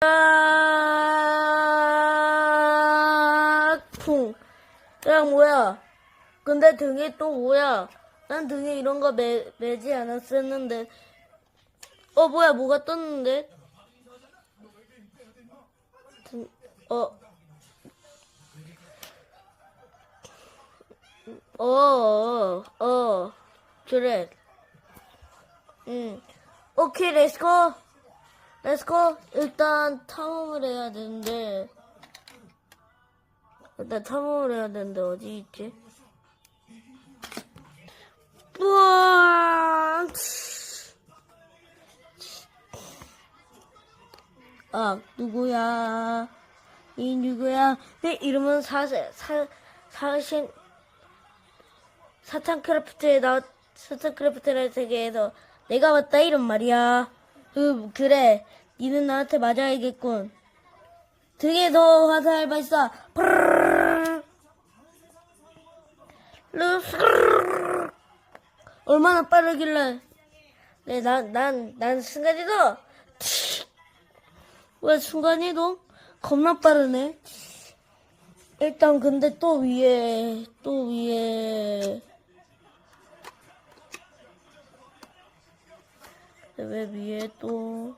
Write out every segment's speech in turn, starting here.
아, 쿵. 야, 뭐야. 근데 등에 또 뭐야. 난 등에 이런 거 매, 매지 않았었는데. 어, 뭐야, 뭐가 떴는데? 등, 어. 어, 어, 어. 그래. 응. 오케이, 렛츠고. 렛츠고. 일단 탐험을 해야 되는데. 일단 탐험을 해야 되는데, 어디 있지? 우와! 아, 누구야? 이 누구야? 내 이름은 사세, 사, 사신, 사탄크래프트에 나, 사탄크래프트라는 세계에서 내가 왔다 이런 말이야. 음, 그래. 니는 나한테 맞아야겠군. 등에서 화살 발사. 얼마나 빠르길래. 네, 난, 난, 난 순간이동. 왜 순간이동? 겁나 빠르네. 일단 근데 또 위에, 또 위에. 근데 왜 위에 또.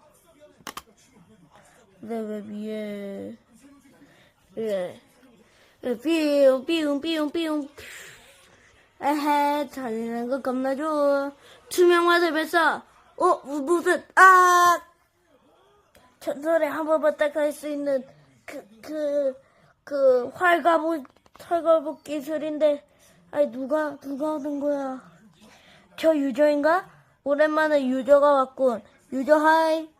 근데 왜 위에. 예. 예, 삐용, 삐용, 삐용, 삐용. 에헤, 달리는 거 겁나 좋아. 투명 화살 발사. 어, 무- 무슨, 아! 전설에 한 번만 딱할 수 있는 그, 그, 그, 활가복, 활가복 기술인데, 아니, 누가, 누가 하는 거야? 저 유저인가? 오랜만에 유저가 왔군. 유저 하이.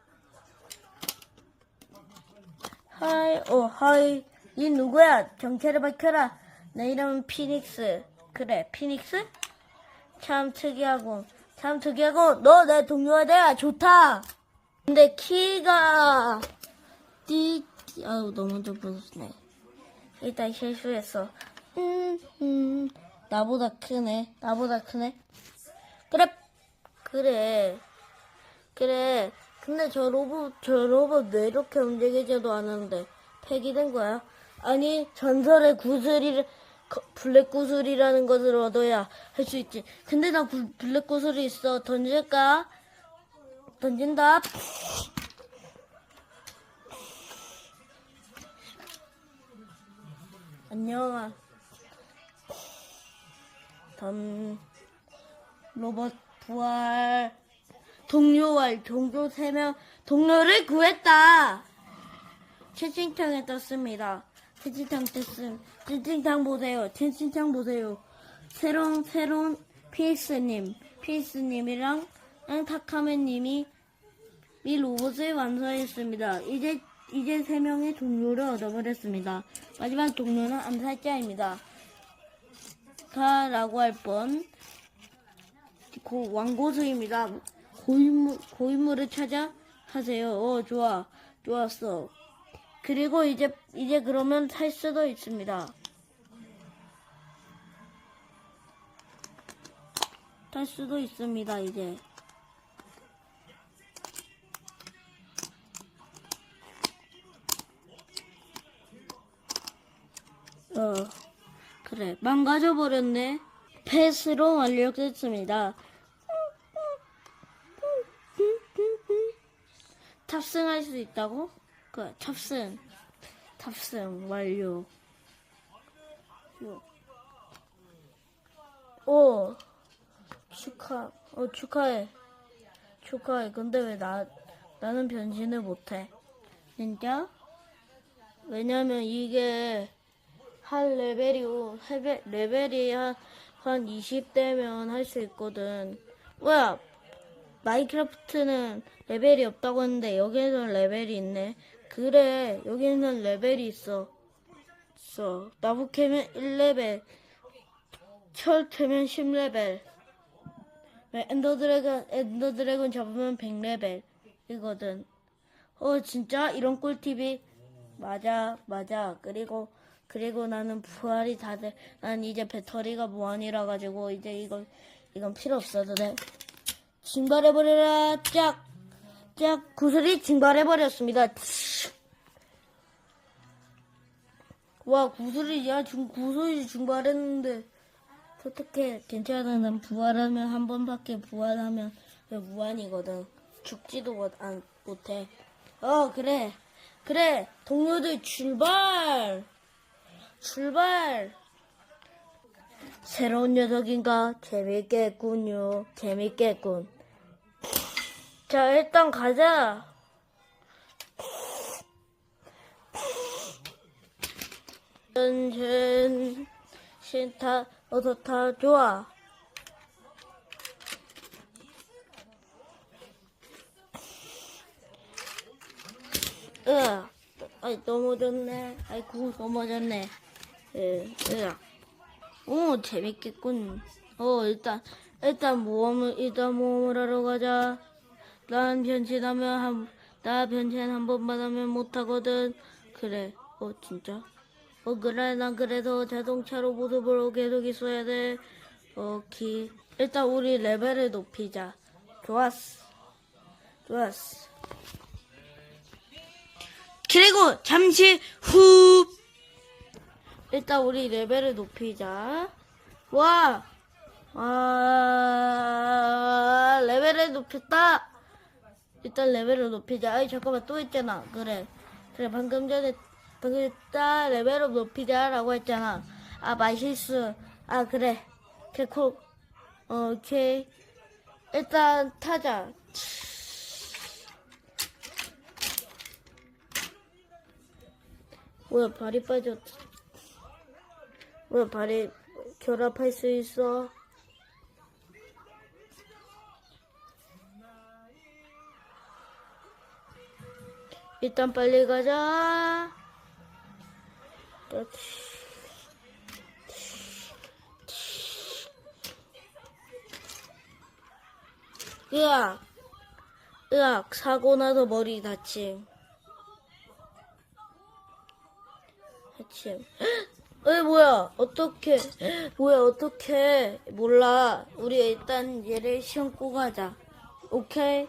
하이, 어, 하이. 이 누구야? 정체를 밝혀라. 내 이름은 피닉스. 그래, 피닉스? 참 특이하고, 참 특이하고, 너내 동료가 돼야 좋다. 근데 키가, 띠, 아유, 너무 좀 부럽네. 일단 실수했어. 음, 음, 나보다 크네. 나보다 크네. 그래, 그래. 그래. 근데 저 로봇, 저 로봇 왜 이렇게 움직이지도 않았는데, 폐기된 거야? 아니, 전설의 구슬이, 거- 블랙 구슬이라는 것을 얻어야 할 수 있지. 근데 나 구- 블랙 구슬이 있어. 던질까? 던진다. 안녕. 던, 로봇 부활. 동료와 종교 3명, 동료를 구했다! 채팅창에 떴습니다. 채팅창 떴음. 채팅창 보세요. 채팅창 보세요. 새로운, 새로운 피스님, 피스님이랑 타카맨님이 이 로봇을 완성했습니다. 이제, 이제 3명의 동료를 얻어버렸습니다. 마지막 동료는 암살자입니다. 가라고 할 뻔. 고, 왕고수입니다. 고인물, 고인물을 찾아 하세요. 어, 좋아. 좋았어. 그리고 이제, 이제 그러면 살 수도 있습니다. 탈 수도 있습니다, 이제. 어, 그래. 망가져버렸네. 패스로 완료됐습니다. 탑승할 수 있다고? 그 탑승. 탑승 완료. 오 축하 어 축하해. 축하해. 근데 왜 나 나는 변신을 못해? 진짜? 왜냐면 이게 한 레벨이 레벨, 레벨이 한, 한 20대면 할 수 있거든 뭐야 마이크래프트는 레벨이 없다고 했는데 여기에는 레벨이 있네. 그래, 여기는 레벨이 있어. 있어. 나무 캐면 1레벨, 철 캐면 10레벨, 엔더 드래곤, 엔더 드래곤 잡으면 100레벨. 이거든. 어, 진짜? 이런 꿀팁이? 맞아, 맞아. 그리고, 그리고 나는 부활이 다 돼. 난 이제 배터리가 무한이라 가지고 이제 이건, 이건 필요 없어도 돼. 증발해 버려라 짝 살짝 구슬이 증발해 버렸습니다. 와, 구슬이, 야, 중, 구슬이 증발했는데. 어떻게, 괜찮아. 난 부활하면 한 번밖에 부활하면 왜 무한이거든. 죽지도 못, 안, 못해. 어, 그래. 그래. 동료들 출발! 출발! 새로운 녀석인가? 재밌겠군요. 재밌겠군. 자, 일단 가자. 전전 신타 어서 타 좋아. 으, 아이 넘어졌네. 아이고 넘어졌네. 으, 으. 오 재밌겠군. 어 일단 일단 모험을 일단 모험을 하러 가자. 난 변신하면 한, 나 변신 한 번만 하면 못하거든. 그래. 어, 진짜? 어, 그래. 난 그래서 자동차로 모습으로 계속 있어야 돼. 오케이. 일단 우리 레벨을 높이자. 좋았어. 좋았어. 그리고 잠시 후. 일단 우리 레벨을 높이자. 와! 아, 레벨을 높였다! 일단 레벨을 높이자. 아이, 잠깐만, 또 했잖아. 그래. 그래, 방금 전에, 방금 했다. 레벨을 높이자 라고 했잖아. 아, 말실수. 아, 그래. 개코. 어, 오케이. 일단 타자. 뭐야, 발이 빠졌. 뭐 야, 발이 결합할 수 있어. 일단 빨리 가자. 으악, 으악, 사고 나서 머리 다침. 다침. 에 뭐야? 어떻게? 뭐야? 어떻게? 몰라. 우리 일단 얘를 신고 가자. 오케이?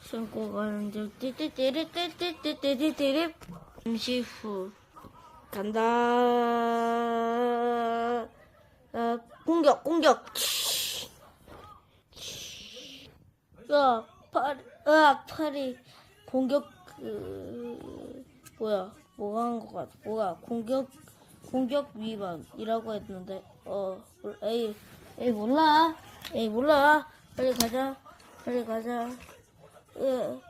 신고 가는 중 띠띠띠리띠띠띠띠띠띠 잠시 후 간다. 아, 공격 공격. 야, 팔, 으악, 팔이 공격, 그, 뭐야, 뭐가 한것 같아. 뭐야, 공격, 공격 위반이라고 했는데, 어, 몰- 에이, 에이, 몰라. 에이, 몰라. 빨리 가자. 빨리 가자. 으,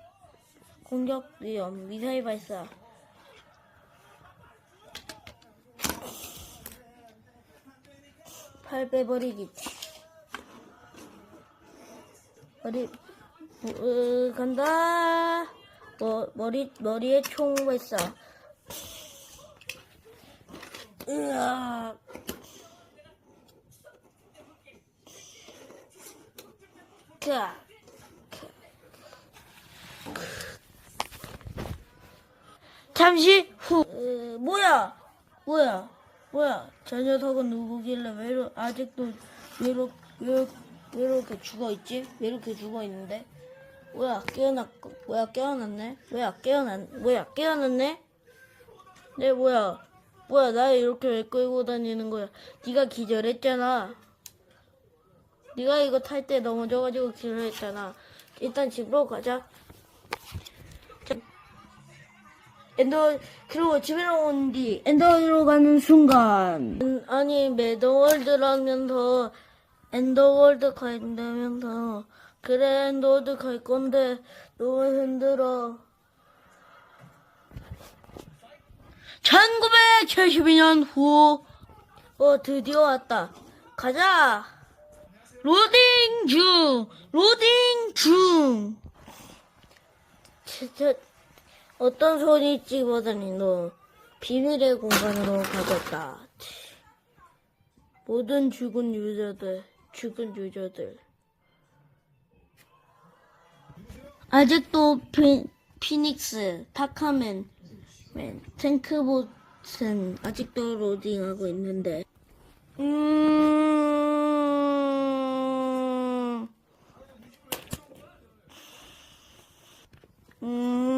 공격 위험, 미사일 발사. 팔 빼버리기. 머리, 으, 간다. 머, 머리, 머리에 총 발사. 으아. 자. 잠시 후. 으, 뭐야? 뭐야? 뭐야? 저 녀석은 누구길래 왜 이러, 아직도 이렇게- 왜 이렇게 죽어 있지? 왜 이렇게 죽어 있는데? 뭐야? 깨어났, 뭐야? 깨어났네? 뭐야? 깨어났, 뭐야? 깨어났네? 네, 뭐야? 뭐야? 나 이렇게 왜 끌고 다니는 거야? 네가 기절했잖아. 네가 이거 탈 때 넘어져가지고 기절했잖아. 일단 집으로 가자. 엔더 그리고 집에 온뒤 엔더로 가는 순간 음, 아니 매더월드라면서 엔더월드 간다면서 그래 엔더월드 갈 건데 너무 힘들어 1972년 후 어, 드디어 왔다. 가자! 로딩 중! 로딩 중! 진짜, 어떤 소리 찍어다니, 너. 비밀의 공간으로 가졌다. 모든 죽은 유저들, 죽은 유저들. 아직도 피, 피닉스, 타카맨, 맨, 탱크봇은 아직도 로딩하고 있는데. 음. 음.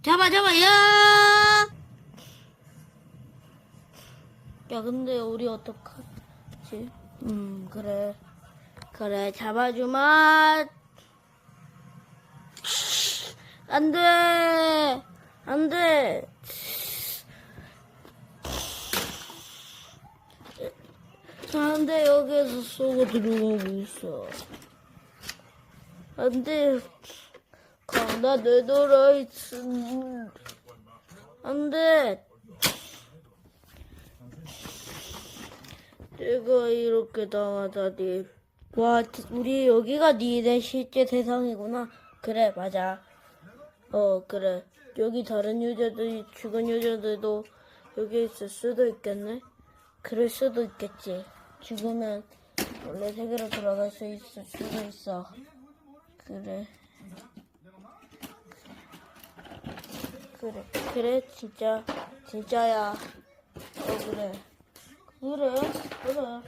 잡아 잡아 야! 야 근데 우리 어떡하지? 음 그래. 그래 잡아주마. 안 돼! 안 돼! 안 돼. 여기에서 쏘고 들어가고 있어. 안 돼. 강나 내돌아 있음. 안 돼 내가 이렇게 당하다니. 와 우리 여기가 니네 실제 세상이구나. 그래 맞아. 어 그래. 여기 다른 유저들이 죽은 유저들도 여기 있을 수도 있겠네. 그럴 수도 있겠지. 죽으면 원래 세계로 돌아갈 수 있을 수도 있어. 그래. 그래. 그래 진짜. 진짜야. 어 그래 그래 그래.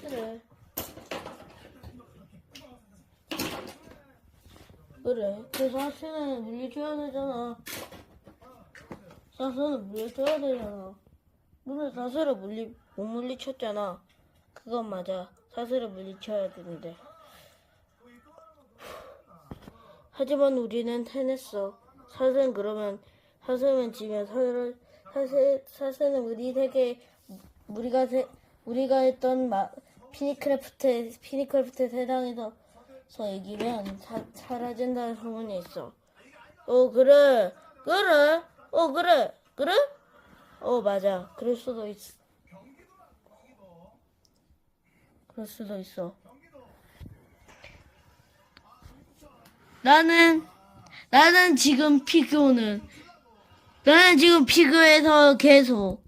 그래. 그래. 그 사실은 물리쳐야 되잖아. 사슬은 물리쳐야 되잖아. 너네 사슬을 물리 못 물리쳤잖아. 그건 맞아. 사슬을 물리쳐야 되는데. 하지만 우리는 해냈어. 사슬은 그러면 사슬은 지면 사슬 사슬 사슬은 우리 세계 우리가 세, 우리가 했던 마, 피니크래프트 피니크래프트 세상에서 서 이기면 사, 사라진다는 소문이 있어. 어 그래 그래 어 그래 그래 어 맞아 그럴 수도 있어. 그럴 수도 있어. 나는 나는 지금 피규어는 나는 지금 피규어에서 계속